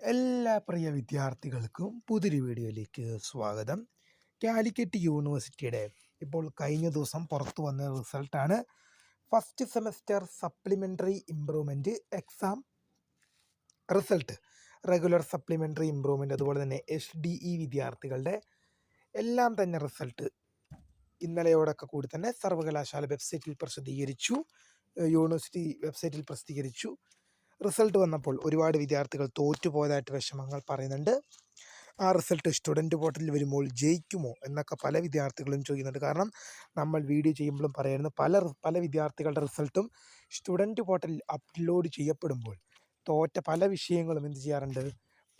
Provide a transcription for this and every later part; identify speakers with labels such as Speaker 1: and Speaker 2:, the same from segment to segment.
Speaker 1: എല്ലാ പ്രിയ വിദ്യാർത്ഥികൾക്കും പുതിയൊരു വീഡിയോയിലേക്ക് സ്വാഗതം. കാലിക്കറ്റ് യൂണിവേഴ്സിറ്റിയുടെ ഇപ്പോൾ കഴിഞ്ഞ ദിവസം പുറത്തു വന്ന റിസൾട്ടാണ്. First semester supplementary improvement exam result. Regular supplementary improvement അതുപോലെ തന്നെ എച്ച് ഡി ഇ വിദ്യാർത്ഥികളുടെ എല്ലാം തന്നെ റിസൾട്ട് ഇന്നലെയോടൊക്കെ കൂടി തന്നെ സർവകലാശാല വെബ്സൈറ്റിൽ പ്രസിദ്ധീകരിച്ചു. യൂണിവേഴ്സിറ്റി വെബ്സൈറ്റിൽ പ്രസിദ്ധീകരിച്ചു. റിസൾട്ട് വന്നപ്പോൾ ഒരുപാട് വിദ്യാർത്ഥികൾ തോറ്റുപോയതായിട്ട് വിഷമങ്ങൾ പറയുന്നുണ്ട്. ആ റിസൾട്ട് സ്റ്റുഡന്റ് പോർട്ടലിൽ വരുമ്പോൾ ജയിക്കുമോ എന്നൊക്കെ പല വിദ്യാർത്ഥികളും ചോദിക്കുന്നുണ്ട്. കാരണം നമ്മൾ വീഡിയോ ചെയ്യുമ്പോഴും പറയുന്നത് പല പല വിദ്യാർത്ഥികളുടെ റിസൾട്ടും സ്റ്റുഡന്റ് പോർട്ടലിൽ അപ്ലോഡ് ചെയ്യപ്പെടുമ്പോൾ തോറ്റ പല വിഷയങ്ങളും എന്ത് ചെയ്യാറുണ്ട്?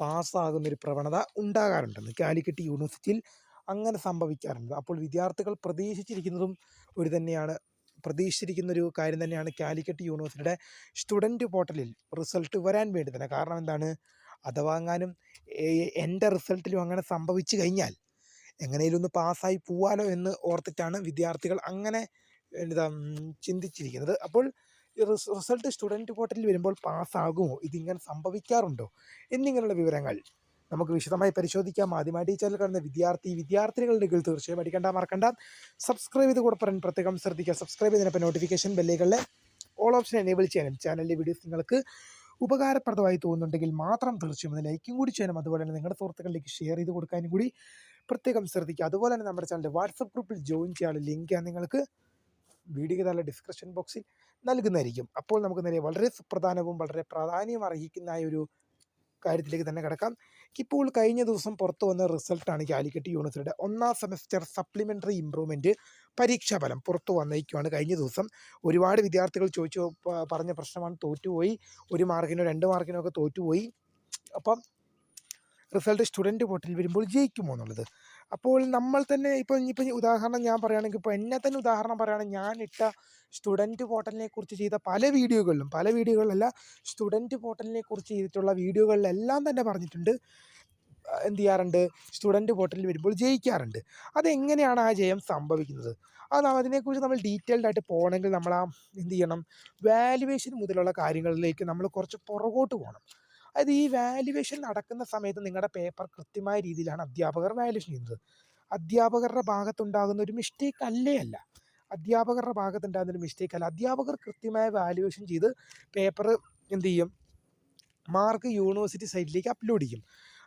Speaker 1: പാസ്സാകുന്നൊരു പ്രവണത ഉണ്ടാകാറുണ്ടെന്ന്. കാലിക്കറ്റ് യൂണിവേഴ്സിറ്റിയിൽ അങ്ങനെ സംഭവിക്കാറുണ്ട്. അപ്പോൾ വിദ്യാർത്ഥികൾ പ്രതീക്ഷിച്ചിരിക്കുന്നതും ഒരു തന്നെയാണ്. പ്രതീക്ഷിച്ചിരിക്കുന്ന ഒരു കാര്യം തന്നെയാണ് കാലിക്കറ്റ് യൂണിവേഴ്സിറ്റിയുടെ സ്റ്റുഡന്റ് പോർട്ടലിൽ റിസൾട്ട് വരാൻ വേണ്ടി തന്നെ. കാരണം എന്താണ്? അഥവാ വാങ്ങാനും എന്റെ റിസൾട്ടിലും അങ്ങനെ സംഭവിച്ചു കഴിഞ്ഞാൽ എങ്ങനെയും ഒന്ന് പാസ്സായി പോവാലോ എന്ന് ഓർത്തിട്ടാണ് വിദ്യാർത്ഥികൾ അങ്ങനെ എന്താ ചിന്തിച്ചിരിക്കുന്നത്. അപ്പോൾ റിസൾട്ട് സ്റ്റുഡന്റ് പോർട്ടലിൽ വരുമ്പോൾ പാസ്സാകുമോ? ഇതിങ്ങനെ സംഭവിക്കാറുണ്ടോ? എന്നിങ്ങനെയുള്ള വിവരങ്ങൾ നമുക്ക് വിശദമായി പരിശോധിക്കാം. ആദ്യമായി ടീച്ചറിൽ കാണുന്ന വിദ്യാർത്ഥി വിദ്യാർത്ഥികളുണ്ടെങ്കിൽ തീർച്ചയായും അടിക്കണ്ട മറക്കണ്ട. സബ്സ്ക്രൈബ് ചെയ്ത് കൂടെ പറയാൻ പ്രത്യേകം ശ്രദ്ധിക്കുക. സബ്സ്ക്രൈബ് ചെയ്തതിനൊപ്പം നോട്ടിഫിക്കേഷൻ ബെല്ലുകളിലെ ഓൾ ഓപ്ഷൻ എനേബിൾ ചെയ്യാനും ചാനലിലെ വീഡിയോസ് നിങ്ങൾക്ക് ഉപകാരപ്രദമായി തോന്നുന്നുണ്ടെങ്കിൽ മാത്രം തീർച്ചയായും ലൈക്കും കൂടി ചെയ്യണം. അതുപോലെ തന്നെ നിങ്ങളുടെ സുഹൃത്തുക്കളിലേക്ക് ഷെയർ ചെയ്ത് കൊടുക്കാനും കൂടി പ്രത്യേകം ശ്രദ്ധിക്കുക. അതുപോലെ തന്നെ നമ്മുടെ ചാനലിന്റെ വാട്സപ്പ് ഗ്രൂപ്പിൽ ജോയിൻ ചെയ്യാനുള്ള ലിങ്ക് നിങ്ങൾക്ക് വീഡിയോ താഴെ ഡിസ്ക്രിപ്ഷൻ ബോക്സിൽ നൽകുന്നതായിരിക്കും. അപ്പോൾ നമുക്ക് നേരെ വളരെ സുപ്രധാനവും വളരെ പ്രാധാന്യം അർഹിക്കുന്ന ഒരു കാര്യത്തിലേക്ക് തന്നെ കിടക്കാം. ഇപ്പോൾ കഴിഞ്ഞ ദിവസം പുറത്തു വന്ന റിസൾട്ടാണ് കാലിക്കറ്റ് യൂണിവേഴ്സിറ്റിയുടെ ഒന്നാം സെമസ്റ്റർ സപ്ലിമെന്ററി ഇമ്പ്രൂവ്മെന്റ് പരീക്ഷാഫലം പുറത്തു വന്നേക്കുവാണ്. കഴിഞ്ഞ ദിവസം ഒരുപാട് വിദ്യാർത്ഥികൾ ചോദിച്ചു പറഞ്ഞ പ്രശ്നമാണ് തോറ്റുപോയി. ഒരു മാർക്കിനോ രണ്ട് മാർക്കിനോ ഒക്കെ തോറ്റുപോയി. അപ്പം റിസൾട്ട് സ്റ്റുഡന്റ് പോർട്ടലിൽ വരുമ്പോൾ ജയിക്കുമോ എന്നുള്ളത്. അപ്പോൾ നമ്മൾ തന്നെ ഇപ്പോൾ ഇപ്പൊ ഉദാഹരണം ഞാൻ പറയുകയാണെങ്കിൽ ഇപ്പോൾ എന്നെ തന്നെ ഉദാഹരണം പറയുകയാണെങ്കിൽ ഞാൻ ഇട്ട സ്റ്റുഡന്റ് പോർട്ടലിനെ കുറിച്ച് ചെയ്ത പല വീഡിയോകളിലും പല വീഡിയോകളിലല്ല സ്റ്റുഡന്റ് പോർട്ടലിനെ കുറിച്ച് ചെയ്തിട്ടുള്ള വീഡിയോകളിലെല്ലാം തന്നെ പറഞ്ഞിട്ടുണ്ട്. എന്ത് ചെയ്യാറുണ്ട്? സ്റ്റുഡന്റ് പോർട്ടലിൽ വരുമ്പോൾ ജയിക്കാറുണ്ട്. അതെങ്ങനെയാണ് ആ ജയം സംഭവിക്കുന്നത്? അത് അതിനെക്കുറിച്ച് നമ്മൾ ഡീറ്റെയിൽഡ് ആയിട്ട് പോകണമെങ്കിൽ നമ്മൾ ആ എന്ത് ചെയ്യണം? വാല്യുവേഷൻ മുതലുള്ള കാര്യങ്ങളിലേക്ക് നമ്മൾ കുറച്ച് പുറകോട്ട് പോകണം. അതായത് ഈ വാല്യുവേഷൻ നടക്കുന്ന സമയത്ത് നിങ്ങളുടെ പേപ്പർ കൃത്യമായ രീതിയിലാണ് അധ്യാപകർ വാല്യുവേഷൻ ചെയ്യുന്നത്. അധ്യാപകരുടെ ഭാഗത്തുണ്ടാകുന്ന ഒരു മിസ്റ്റേക്ക് അല്ലേ അല്ല. അധ്യാപകരുടെ ഭാഗത്തുണ്ടാകുന്ന ഒരു മിസ്റ്റേക്ക് അല്ല. അധ്യാപകർ കൃത്യമായ വാല്യുവേഷൻ ചെയ്ത് പേപ്പർ എന്ത് ചെയ്യും? മാർക്ക് യൂണിവേഴ്സിറ്റി സൈറ്റിലേക്ക് അപ്ലോഡ് ചെയ്യും.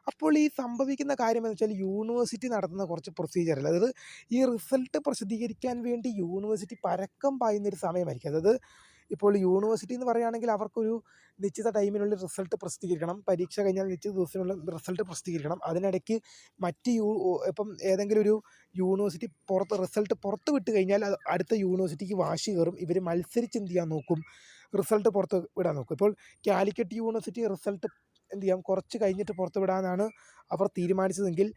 Speaker 1: അപ്പോൾ ഈ സംഭവിക്കുന്ന കാര്യം എന്ന് വെച്ചാൽ യൂണിവേഴ്സിറ്റി നടത്തുന്ന കുറച്ച് പ്രൊസീജിയർ അതായത് ഈ റിസൾട്ട് പ്രസിദ്ധീകരിക്കാൻ വേണ്ടി യൂണിവേഴ്സിറ്റി പരക്കം പായുന്നൊരു സമയമായിരിക്കും. അതായത് ഇപ്പോൾ യൂണിവേഴ്സിറ്റി എന്ന് പറയുകയാണെങ്കിൽ അവർക്കൊരു നിശ്ചിത ടൈമിനുള്ളിൽ റിസൾട്ട് പ്രസിദ്ധീകരിക്കണം. പരീക്ഷ കഴിഞ്ഞാൽ നിശ്ചിത ദിവസത്തിനുള്ള റിസൾട്ട് പ്രസിദ്ധീകരിക്കണം. അതിനിടയ്ക്ക് മറ്റ് യൂ ഇപ്പം ഏതെങ്കിലും ഒരു യൂണിവേഴ്സിറ്റി പുറത്ത് റിസൾട്ട് പുറത്ത് വിട്ട് കഴിഞ്ഞാൽ അത് അടുത്ത യൂണിവേഴ്സിറ്റിക്ക് വാശി കയറും. ഇവർ മത്സരിച്ച് എന്ത് ചെയ്യാൻ നോക്കും? റിസൾട്ട് പുറത്ത് വിടാൻ നോക്കും. ഇപ്പോൾ കാലിക്കറ്റ് യൂണിവേഴ്സിറ്റി റിസൾട്ട് എന്ത് ചെയ്യാം? കുറച്ച് കഴിഞ്ഞിട്ട് പുറത്ത് വിടാനാണ് അവർ തീരുമാനിച്ചതെങ്കിൽ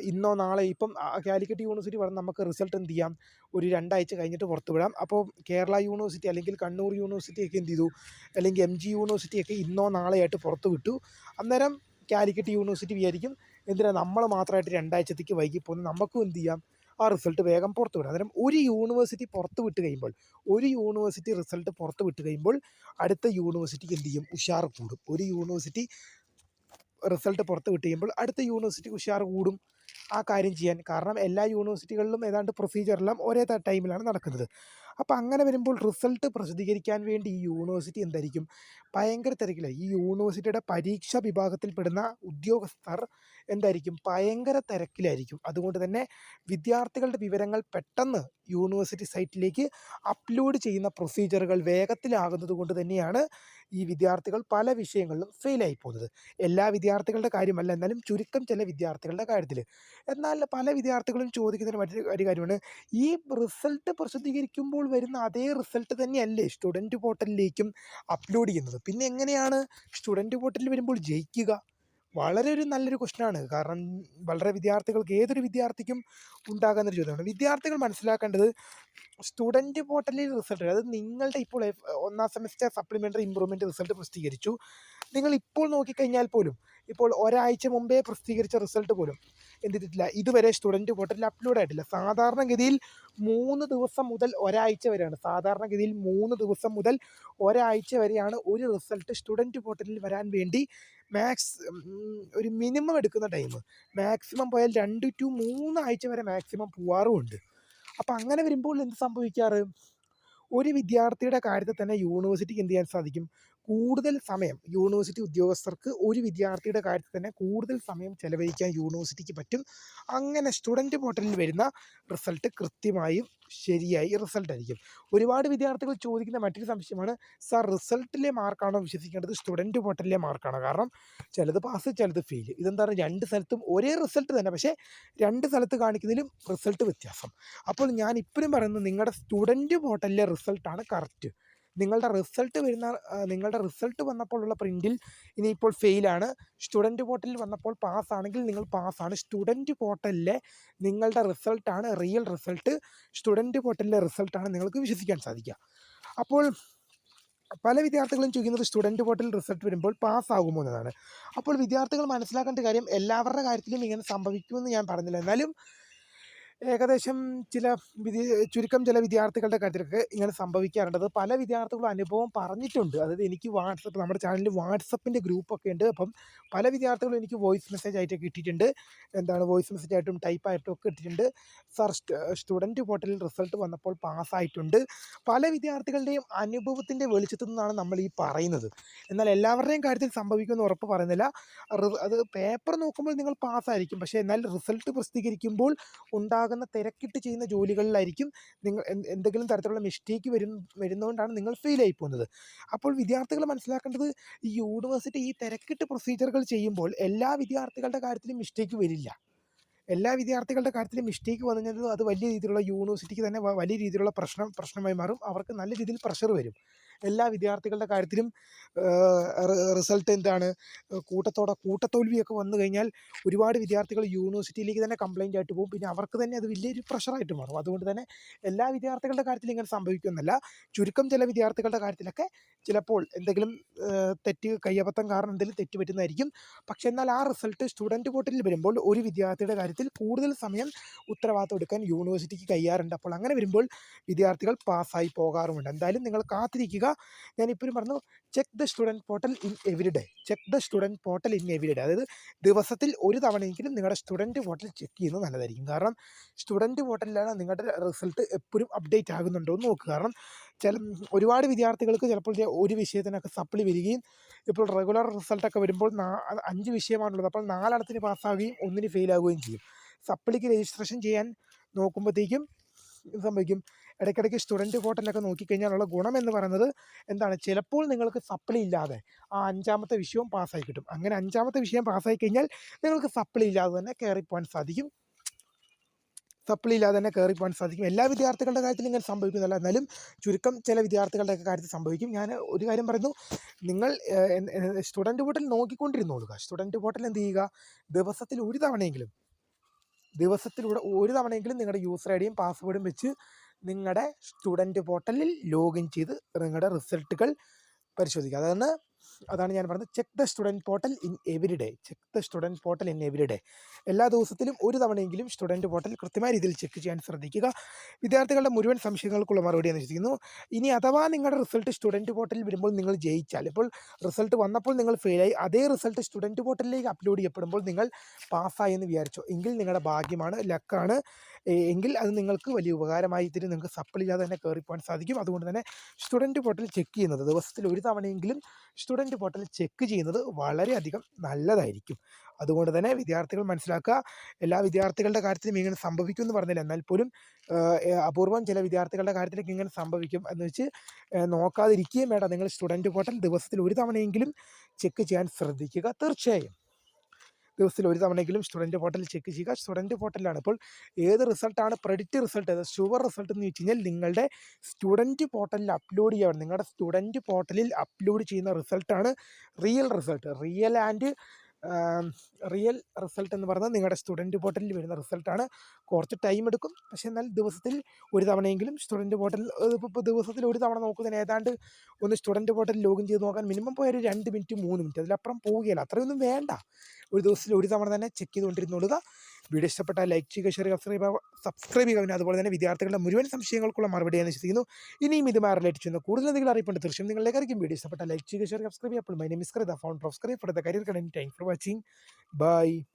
Speaker 1: ഇന്നോ നാളെ ഇപ്പം കാലിക്കറ്റ് യൂണിവേഴ്സിറ്റി പറഞ്ഞ് നമുക്ക് റിസൾട്ട് എന്ത് ചെയ്യാം? ഒരു രണ്ടാഴ്ച കഴിഞ്ഞിട്ട് പുറത്ത് വിടാം. അപ്പോൾ കേരള യൂണിവേഴ്സിറ്റി അല്ലെങ്കിൽ കണ്ണൂർ യൂണിവേഴ്സിറ്റി ഒക്കെ എന്ത് ചെയ്തു? അല്ലെങ്കിൽ എം ജി യൂണിവേഴ്സിറ്റിയൊക്കെ ഇന്നോ നാളെയായിട്ട് പുറത്ത് വിട്ടു. അന്നേരം കാലിക്കറ്റ് യൂണിവേഴ്സിറ്റി വിചാരിക്കും എന്തിനാ നമ്മൾ മാത്രമായിട്ട് രണ്ടാഴ്ചത്തേക്ക് വൈകി പോകുന്നത്? നമുക്കും എന്ത് ചെയ്യാം? ആ റിസൾട്ട് വേഗം പുറത്തു വിടാം. അന്നേരം ഒരു യൂണിവേഴ്സിറ്റി പുറത്ത് വിട്ട് കഴിയുമ്പോൾ ഒരു യൂണിവേഴ്സിറ്റി റിസൾട്ട് പുറത്ത് വിട്ട് കഴിയുമ്പോൾ അടുത്ത യൂണിവേഴ്സിറ്റിക്ക് എന്ത് ചെയ്യും? ഉഷാർ കൂടും. ഒരു യൂണിവേഴ്സിറ്റി റിസൾട്ട് പുറത്ത് വിട്ട് കഴിയുമ്പോൾ അടുത്ത യൂണിവേഴ്സിറ്റി ഉഷാർ കൂടും. ആ കാര്യം ചെയ്യാൻ. കാരണം എല്ലാ യൂണിവേഴ്സിറ്റികളിലും ഏതാണ്ട് പ്രൊസീജിയറെല്ലാം ഒരേ ടൈമിലാണ് നടക്കുന്നത്. അപ്പോൾ അങ്ങനെ വരുമ്പോൾ റിസൾട്ട് പ്രസിദ്ധീകരിക്കാൻ വേണ്ടി ഈ യൂണിവേഴ്സിറ്റി എന്തായിരിക്കും ഭയങ്കര തിരക്കിലായി ഈ യൂണിവേഴ്സിറ്റിയുടെ പരീക്ഷാ വിഭാഗത്തിൽപ്പെടുന്ന ഉദ്യോഗസ്ഥർ എന്തായിരിക്കും ഭയങ്കര തിരക്കിലായിരിക്കും. അതുകൊണ്ട് തന്നെ വിദ്യാർത്ഥികളുടെ വിവരങ്ങൾ പെട്ടെന്ന് യൂണിവേഴ്സിറ്റി സൈറ്റിലേക്ക് അപ്ലോഡ് ചെയ്യുന്ന പ്രൊസീജിയറുകൾ വേഗത്തിലാകുന്നത് കൊണ്ട് തന്നെയാണ് ഈ വിദ്യാർത്ഥികൾ പല വിഷയങ്ങളിലും ഫെയിലായി പോകുന്നത്. എല്ലാ വിദ്യാർത്ഥികളുടെ കാര്യമല്ല എന്നാലും ചുരുക്കം ചില വിദ്യാർത്ഥികളുടെ കാര്യത്തിൽ എന്നാൽ പല വിദ്യാർത്ഥികളും ചോദിക്കുന്നതിന് മറ്റൊരു കാര്യമാണ്. ഈ റിസൾട്ട് പ്രസിദ്ധീകരിക്കുമ്പോൾ വരുന്ന അതേ റിസൾട്ട് തന്നെയല്ലേ സ്റ്റുഡന്റ് പോർട്ടലിലേക്കും അപ്ലോഡ് ചെയ്യുന്നത്. പിന്നെ എങ്ങനെയാണ് സ്റ്റുഡന്റ് പോർട്ടലിൽ വരുമ്പോൾ ജയിക്കുക? വളരെ ഒരു നല്ലൊരു ക്വസ്റ്റ്യനാണ് കാരണം വളരെ വിദ്യാർത്ഥികൾക്ക് ഏതൊരു വിദ്യാർത്ഥിക്കും ഉണ്ടാകുന്ന ഒരു ചോദ്യമാണ്. വിദ്യാർത്ഥികൾ മനസ്സിലാക്കേണ്ടത് സ്റ്റുഡന്റ് പോർട്ടലിൽ റിസൾട്ട് അതായത് നിങ്ങളുടെ ഇപ്പോൾ ഒന്നാം സെമസ്റ്റർ സപ്ലിമെന്ററി ഇമ്പ്രൂവ്മെന്റ് റിസൾട്ട് പ്രസിദ്ധീകരിച്ചു. നിങ്ങൾ ഇപ്പോൾ നോക്കിക്കഴിഞ്ഞാൽ പോലും ഇപ്പോൾ ഒരാഴ്ച മുമ്പേ പ്രസിദ്ധീകരിച്ച റിസൾട്ട് പോലും എന്ത് ചെയ്തിട്ടില്ല. ഇതുവരെ സ്റ്റുഡന്റ് പോർട്ടലിൽ അപ്ലോഡ് ആയിട്ടില്ല. സാധാരണഗതിയിൽ മൂന്ന് ദിവസം മുതൽ ഒരാഴ്ച വരെയാണ്. സാധാരണഗതിയിൽ മൂന്ന് ദിവസം മുതൽ ഒരാഴ്ച വരെയാണ് ഒരു റിസൾട്ട് സ്റ്റുഡന്റ് പോർട്ടലിൽ വരാൻ വേണ്ടി മാക്സ് ഒരു മിനിമം എടുക്കുന്ന ടൈം മാക്സിമം പോയാൽ രണ്ട് ടു മൂന്ന് ആഴ്ച വരെ മാക്സിമം പോവാറുമുണ്ട്. അപ്പോൾ അങ്ങനെ വരുമ്പോൾ എന്ത് സംഭവിക്കാറ്? ഒരു വിദ്യാർത്ഥിയുടെ കാര്യത്തിൽ തന്നെ യൂണിവേഴ്സിറ്റിക്ക് എന്ത് ചെയ്യാൻ സാധിക്കും? കൂടുതൽ സമയം യൂണിവേഴ്സിറ്റി ഉദ്യോഗസ്ഥർക്ക് ഒരു വിദ്യാർത്ഥിയുടെ കാര്യത്തിൽ തന്നെ കൂടുതൽ സമയം ചെലവഴിക്കാൻ യൂണിവേഴ്സിറ്റിക്ക് പറ്റും. അങ്ങനെ സ്റ്റുഡന്റ് പോർട്ടലിൽ വരുന്ന റിസൾട്ട് കൃത്യമായും ശരിയായി റിസൾട്ട് ആയിരിക്കും. ഒരുപാട് വിദ്യാർത്ഥികൾ ചോദിക്കുന്ന മറ്റൊരു സംശയമാണ് സാർ റിസൾട്ടിലെ മാർക്കാണോ വിശ്വസിക്കേണ്ടത്? സ്റ്റുഡന്റ് പോർട്ടലിലെ മാർക്കാണോ? കാരണം ചിലത് പാസ് ചിലത് ഫെയിൽ. ഇതെന്താണ് രണ്ട് സ്ഥലത്തും ഒരേ റിസൾട്ട് തന്നെ. പക്ഷേ രണ്ട് സ്ഥലത്ത് കാണിക്കുന്നതിലും റിസൾട്ട് വ്യത്യാസം. അപ്പോൾ ഞാൻ ഇപ്പോഴും പറയുന്നത് നിങ്ങളുടെ സ്റ്റുഡന്റ് പോർട്ടലിലെ റിസൾട്ടാണ് കറക്റ്റ്. നിങ്ങളുടെ റിസൾട്ട് വരുന്ന നിങ്ങളുടെ റിസൾട്ട് വന്നപ്പോഴുള്ള പ്രിന്റിൽ ഇനിയിപ്പോൾ ഫെയിലാണ് സ്റ്റുഡന്റ് പോർട്ടലിൽ വന്നപ്പോൾ പാസ്സാണെങ്കിൽ നിങ്ങൾ പാസ്സാണ് സ്റ്റുഡന്റ് പോർട്ടലിലെ നിങ്ങളുടെ റിസൾട്ടാണ് റിയൽ റിസൾട്ട് സ്റ്റുഡന്റ് പോർട്ടലിലെ റിസൾട്ടാണ് നിങ്ങൾക്ക് വിശ്വസിക്കാൻ സാധിക്കുക. അപ്പോൾ പല വിദ്യാർത്ഥികളും ചോദിക്കുന്നത് സ്റ്റുഡന്റ് പോർട്ടൽ റിസൾട്ട് വരുമ്പോൾ പാസ്സാകുമോ എന്നതാണ്. അപ്പോൾ വിദ്യാർത്ഥികൾ മനസ്സിലാക്കേണ്ട കാര്യം എല്ലാവരുടെ കാര്യത്തിലും ഇങ്ങനെ സംഭവിക്കുമെന്ന് ഞാൻ പറഞ്ഞില്ല. എന്നാലും ഏകദേശം ചില വിദ്യ ചുരുക്കം ചില വിദ്യാർത്ഥികളുടെ കാര്യത്തിലൊക്കെ ഇങ്ങനെ സംഭവിക്കാറുണ്ട്. പല വിദ്യാർത്ഥികളും അനുഭവം പറഞ്ഞിട്ടുണ്ട്. അതായത് എനിക്ക് വാട്സപ്പ് നമ്മുടെ ചാനലിൽ വാട്സപ്പിന്റെ ഗ്രൂപ്പൊക്കെ ഉണ്ട്. അപ്പം പല വിദ്യാർത്ഥികളും എനിക്ക് വോയിസ് മെസ്സേജ് ആയിട്ടൊക്കെ ഇട്ടിട്ടുണ്ട് എന്താണ് വോയിസ് മെസ്സേജ് ആയിട്ടും ടൈപ്പ് ആയിട്ടും ഒക്കെ ഇട്ടിട്ടുണ്ട് സർ സ്റ്റുഡന്റ് പോർട്ടലിൽ റിസൾട്ട് വന്നപ്പോൾ പാസ്സായിട്ടുണ്ട്. പല വിദ്യാർത്ഥികളുടെയും അനുഭവത്തിന്റെ വെളിച്ചത്തു നിന്നാണ് നമ്മൾ ഈ പറയുന്നത്. എന്നാൽ എല്ലാവരുടെയും കാര്യത്തിൽ സംഭവിക്കുമെന്ന് ഉറപ്പ് പറയുന്നില്ല. അത് പേപ്പർ നോക്കുമ്പോൾ നിങ്ങൾ പാസ്സായിരിക്കും. പക്ഷേ എന്നാൽ റിസൾട്ട് പ്രസിദ്ധീകരിക്കുമ്പോൾ ഉണ്ടാകുന്ന തിരക്കിട്ട് ചെയ്യുന്ന ജോലികളിലായിരിക്കും നിങ്ങൾ എന്തെങ്കിലും തരത്തിലുള്ള മിസ്റ്റേക്ക് വരും വരുന്നതുകൊണ്ടാണ് നിങ്ങൾ ഫെയിൽ ആയി പോകുന്നത്. അപ്പോൾ വിദ്യാർത്ഥികൾ മനസ്സിലാക്കേണ്ടത് ഈ യൂണിവേഴ്സിറ്റി ഈ തിരക്കിട്ട് പ്രൊസീജിയറുകൾ ചെയ്യുമ്പോൾ എല്ലാ വിദ്യാർത്ഥികളുടെ കാര്യത്തിലും മിസ്റ്റേക്ക് വരില്ല. എല്ലാ വിദ്യാർത്ഥികളുടെ കാര്യത്തിലും മിസ്റ്റേക്ക് വന്നു കഴിഞ്ഞാൽ അത് വലിയ രീതിയിലുള്ള യൂണിവേഴ്സിറ്റിക്ക് തന്നെ വലിയ രീതിയിലുള്ള പ്രശ്നം പ്രശ്നമായി മാറും. അവർക്ക് നല്ല രീതിയിൽ പ്രഷർ വരും. എല്ലാ വിദ്യാർത്ഥികളുടെ കാര്യത്തിലും റിസൾട്ട് എന്താണ്? കൂട്ടത്തോടെ കൂട്ടത്തോൽവിയൊക്കെ വന്നു കഴിഞ്ഞാൽ ഒരുപാട് വിദ്യാർത്ഥികൾ യൂണിവേഴ്സിറ്റിയിലേക്ക് തന്നെ കംപ്ലൈന്റ് ആയിട്ട് പോകും. പിന്നെ അവർക്ക് തന്നെ അത് വലിയൊരു പ്രഷറായിട്ട് മാറും. അതുകൊണ്ട് തന്നെ എല്ലാ വിദ്യാർത്ഥികളുടെ കാര്യത്തിൽ ഇങ്ങനെ സംഭവിക്കുമെന്നല്ല. ചുരുക്കം ചില വിദ്യാർത്ഥികളുടെ കാര്യത്തിലൊക്കെ ചിലപ്പോൾ എന്തെങ്കിലും തെറ്റ് കയ്യബദ്ധം കാരണം എന്തെങ്കിലും തെറ്റ് പറ്റുന്നതായിരിക്കും. പക്ഷേ എന്നാൽ ആ റിസൾട്ട് സ്റ്റുഡന്റ് പോർട്ടലിൽ വരുമ്പോൾ ഒരു വിദ്യാർത്ഥിയുടെ കാര്യത്തിൽ കൂടുതൽ സമയം ഉത്തരവാദിത്തം എടുക്കാൻ യൂണിവേഴ്സിറ്റിക്ക് കഴിയാറുണ്ട്. അപ്പോൾ അങ്ങനെ വരുമ്പോൾ വിദ്യാർത്ഥികൾ പാസ്സായി പോകാറുമുണ്ട്. എന്തായാലും നിങ്ങൾ കാത്തിരിക്കുക. ഞാൻ ഇപ്പോഴും പറഞ്ഞു check the student portal in every day check the student portal in every day അതായത് ദിവസത്തിൽ ഒരു തവണയെങ്കിലും നിങ്ങളുടെ സ്റ്റുഡന്റ് പോർട്ടൽ ചെക്ക് ചെയ്യുന്നത് നല്ലതായിരിക്കും. കാരണം സ്റ്റുഡന്റ് പോർട്ടലിലാണ് നിങ്ങളുടെ റിസൾട്ട് എപ്പോഴും അപ്ഡേറ്റ് ആകുന്നുണ്ടോ എന്ന് നോക്കുക. കാരണം ചില ഒരുപാട് വിദ്യാർത്ഥികൾക്ക് ചിലപ്പോൾ ഒരു വിഷയത്തിനൊക്കെ സപ്ലി വരികയും ഇപ്പോൾ റെഗുലർ റിസൾട്ടൊക്കെ വരുമ്പോൾ അഞ്ച് വിഷയമാണുള്ളത്. അപ്പോൾ നാലെണ്ണത്തിന് പാസ്സാവുകയും ഒന്നിന് ഫെയിൽ ആവുകയും ചെയ്യും. സപ്ലിക്ക് രജിസ്ട്രേഷൻ ചെയ്യാൻ നോക്കുമ്പോഴത്തേക്കും സംഭവിക്കും? ഇടയ്ക്കിടയ്ക്ക് സ്റ്റുഡന്റ് പോർട്ടലൊക്കെ നോക്കിക്കഴിഞ്ഞാലുള്ള ഗുണം എന്ന് പറയുന്നത് എന്താണ്? ചിലപ്പോൾ നിങ്ങൾക്ക് സപ്ലി ഇല്ലാതെ ആ അഞ്ചാമത്തെ വിഷയവും പാസ്സായി കിട്ടും. അങ്ങനെ അഞ്ചാമത്തെ വിഷയം പാസ്സായി കഴിഞ്ഞാൽ നിങ്ങൾക്ക് സപ്ലി ഇല്ലാതെ തന്നെ കയറിപ്പോകാൻ സാധിക്കും. സപ്ലി ഇല്ലാതെ തന്നെ കയറിപ്പോകാൻ സാധിക്കും. എല്ലാ വിദ്യാർത്ഥികളുടെ കാര്യത്തിൽ ഇങ്ങനെ സംഭവിക്കുന്നില്ല എന്നാലും ചുരുക്കം ചില വിദ്യാർത്ഥികളുടെയൊക്കെ കാര്യത്തിൽ സംഭവിക്കും. ഞാൻ ഒരു കാര്യം പറയുന്നു. നിങ്ങൾ സ്റ്റുഡന്റ് പോർട്ടൽ നോക്കിക്കൊണ്ടിരുന്നോളുക. സ്റ്റുഡന്റ് ഹോട്ടൽ എന്ത് ചെയ്യുക? ദിവസത്തിൽ ഒരു തവണയെങ്കിലും ദിവസത്തിലൂടെ ഒരു തവണയെങ്കിലും നിങ്ങളുടെ യൂസർ ഐ ഡിയും പാസ്വേഡും വെച്ച് നിങ്ങളുടെ സ്റ്റുഡന്റ് പോർട്ടലിൽ ലോഗിൻ ചെയ്ത് നിങ്ങളുടെ റിസൾട്ടുകൾ പരിശോധിക്കുക. അതാണ് അതാണ് ഞാൻ പറഞ്ഞത്. Check the student portal in every day check the student portal in every day എല്ലാ ദിവസത്തിലും ഒരു തവണയെങ്കിലും സ്റ്റുഡന്റ് പോർട്ടൽ കൃത്യമായ രീതിയിൽ ചെക്ക് ചെയ്യാൻ ശ്രദ്ധിക്കുക. വിദ്യാർത്ഥികളുടെ മുഴുവൻ സംശയങ്ങൾക്കുള്ള മറുപടി അന്വേഷിക്കുന്നു ഇനി അഥവാ നിങ്ങളുടെ റിസൾട്ട് സ്റ്റുഡന്റ് പോർട്ടലിൽ വരുമ്പോൾ നിങ്ങൾ ജയിച്ചാൽ ഇപ്പോൾ റിസൾട്ട് വന്നപ്പോൾ നിങ്ങൾ ഫെയിലായി അതേ റിസൾട്ട് സ്റ്റുഡന്റ് പോർട്ടലിലേക്ക് അപ്ലോഡ് ചെയ്യപ്പെടുമ്പോൾ നിങ്ങൾ പാസ്സായി എന്ന് വിചാരിച്ചു. എങ്കിൽ നിങ്ങളുടെ ഭാഗ്യമാണ് ലക്കാണ് എങ്കിൽ അത് നിങ്ങൾക്ക് വലിയ ഉപകാരമായി തരും. നിങ്ങൾക്ക് സപ്പിളില്ലാതെ തന്നെ കയറിപ്പോകാൻ സാധിക്കും. അതുകൊണ്ട് തന്നെ സ്റ്റുഡന്റ് പോർട്ടൽ ചെക്ക് ചെയ്യുന്നത് ദിവസത്തിൽ ഒരു തവണയെങ്കിലും സ്റ്റുഡന്റ് പോർട്ടൽ ചെക്ക് ചെയ്യുന്നത് വളരെയധികം നല്ലതായിരിക്കും. അതുകൊണ്ട് തന്നെ വിദ്യാർത്ഥികൾ മനസ്സിലാക്കുക എല്ലാ വിദ്യാർത്ഥികളുടെ കാര്യത്തിലും ഇങ്ങനെ സംഭവിക്കും എന്ന് പറഞ്ഞില്ല. എന്നാൽ പോലും അപൂർവം ചില വിദ്യാർത്ഥികളുടെ കാര്യത്തിലേക്ക് ഇങ്ങനെ സംഭവിക്കും എന്ന് വെച്ച് നോക്കാതിരിക്കുകയും വേണ്ട നിങ്ങൾ സ്റ്റുഡന്റ് പോർട്ടൽ ദിവസത്തിൽ ഒരു തവണയെങ്കിലും ചെക്ക് ചെയ്യാൻ ശ്രദ്ധിക്കുക. തീർച്ചയായും. ദിവസത്തിൽ ഒരു തവണയെങ്കിലും സ്റ്റുഡന്റ് പോർട്ടൽ ചെക്ക് ചെയ്യുക. സ്റ്റുഡന്റ് പോർട്ടലിലാണ് ഇപ്പോൾ ഏത് റിസൾട്ടാണ് പ്രെഡിക്റ്റ് റിസൾട്ട് അതായത് ഷുവർ റിസൾട്ട് എന്ന് വെച്ച് കഴിഞ്ഞാൽ നിങ്ങളുടെ സ്റ്റുഡന്റ് പോർട്ടലിൽ അപ്ലോഡ് ചെയ്യണം നിങ്ങളുടെ സ്റ്റുഡന്റ് പോർട്ടലിൽ അപ്ലോഡ് ചെയ്യുന്ന റിസൾട്ടാണ് real result real and real result എന്ന് പറഞ്ഞാൽ നിങ്ങളുടെ സ്റ്റുഡന്റ് പോർട്ടലിൽ വരുന്ന റിസൾട്ടാണ് കുറച്ച് ടൈം എടുക്കും. പക്ഷേ എന്നാൽ ദിവസത്തിൽ ഒരു തവണയെങ്കിലും സ്റ്റുഡന്റ് പോർട്ടൽ ഇപ്പോൾ ദിവസത്തിൽ ഒരു തവണ നോക്കുന്നതിന് ഏതാണ്ട് ഒന്ന് സ്റ്റുഡന്റ് പോർട്ടൽ ലോഗിൻ ചെയ്ത് നോക്കാൻ മിനിമം പോയൊരു രണ്ട് മിനിറ്റ് മൂന്ന് മിനിറ്റ് അതിലപ്പുറം പോവുകയില്ല. അത്രയൊന്നും വേണ്ട. ഒരു ദിവസത്തിൽ ഒരു തവണ തന്നെ ചെക്ക് ചെയ്തുകൊണ്ടിരുന്നോളുക. വീഡിയോ ഇഷ്ടപ്പെട്ടാൽ ലൈക്ക് ചെയ്യുക ഷെയർ സബ്സ്ക്രൈബ് സബ്സ്ക്രൈബ് ചെയ്യുക. പിന്നെ അതുപോലെ തന്നെ വിദ്യാർത്ഥികളുടെ മുഴുവൻ സംശയങ്ങൾക്കുള്ള മറുപടി ഞാൻ ചിന്തിക്കുന്നു ഇനിയും ഇതുമായി റിലേറ്റ് ചെയ്യുന്ന കൂടുതൽ എന്തെങ്കിലും അറിയിപ്പുണ്ട്. തീർച്ചയായും നിങ്ങളിലേക്കായിരിക്കും വീഡിയോ ഇഷ്ടപ്പെട്ടാൽ ലൈക്ക് ചെയ്യുക ഷെയർ സബ്സ്ക്രൈബ് ചെയ്യുക. അപ്പോൾ my name is the phone prof scribe for the career content thank for watching bye